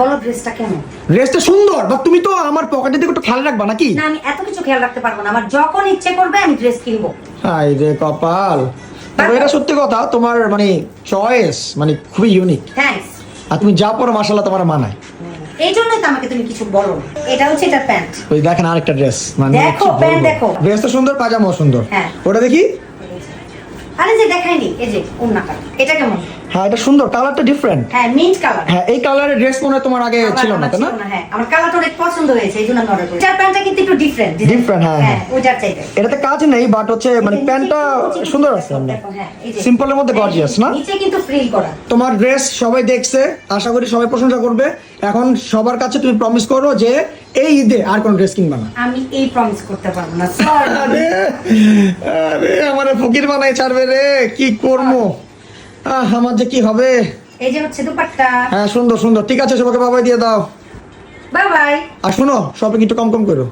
বলো ড্রেসটা কেমন? ড্রেসটা সুন্দর বাট তুমি তো আমার পকেটের দিকে একটু খেয়াল রাখবা নাকি? না আমি এত কিছু খেয়াল রাখতে পারব না। আমার যখন ইচ্ছে করবে আমি ড্রেস কিনবো। হাই রে কপাল। তবে এটা সত্যি কথা তোমার মানে চয়েস মানে খুবই ইউনিক থ্যাঙ্কস আর তুমি যা পরো মাসাল্লাহ তোমার মানায়। এই জন্যই তো আমাকে তুমি কিছু বলো এটা হচ্ছে এটা প্যান্ট ওই দেখেন আরেকটা ড্রেস মানে দেখো, প্যান্ট দেখো। ড্রেস তো সুন্দর পাজামাও সুন্দর। হ্যাঁ। ওটা দেখি? আরে যে দেখাইনি এই যে ওন্নাটা এটা কেমন? হ্যাঁ এটা সুন্দর কালারটা ডিফারেন্ট হ্যাঁ মিন্ট কালার হ্যাঁ এই কালারের ড্রেস মনে তোমার আগে ছিল না তাই না? হ্যাঁ আমার কালারটা অনেক পছন্দ হয়েছে আমি অর্ডার করি এটার প্যান্টটা কিন্তু একটু ডিফারেন্ট Different, হ্যাঁ, হ্যাঁ। ওইটার চাইতে। এটাতে কাজ নেই বাট হচ্ছে মানে প্যান্টটা সুন্দর আছে দেখো, হ্যাঁ, এই যে। সিম্পলের মধ্যে গর্জিয়াস না? নিচে কিন্তু ফ্রিল করা। তোমার ড্রেস সবাই দেখছে আশা করি সবাই প্রশংসা করবে। এখন সবার কাছে তুমি প্রমিস করো যে এই ঈদে আর কোন ড্রেস কিনবা না। আমি এই প্রমিস করতে পারব না আরে আরে আমার ফকির বানাই ছাড়বে রে কি করব? আহ আমার যে কি হবে? এই যে হচ্ছে দুপাট্টা। হ্যাঁ সুন্দর সুন্দর। ঠিক আছে সবাইকে বাবাই দিয়ে দাও। বাই বাই আর শোনো শপিং একটু কম কম করো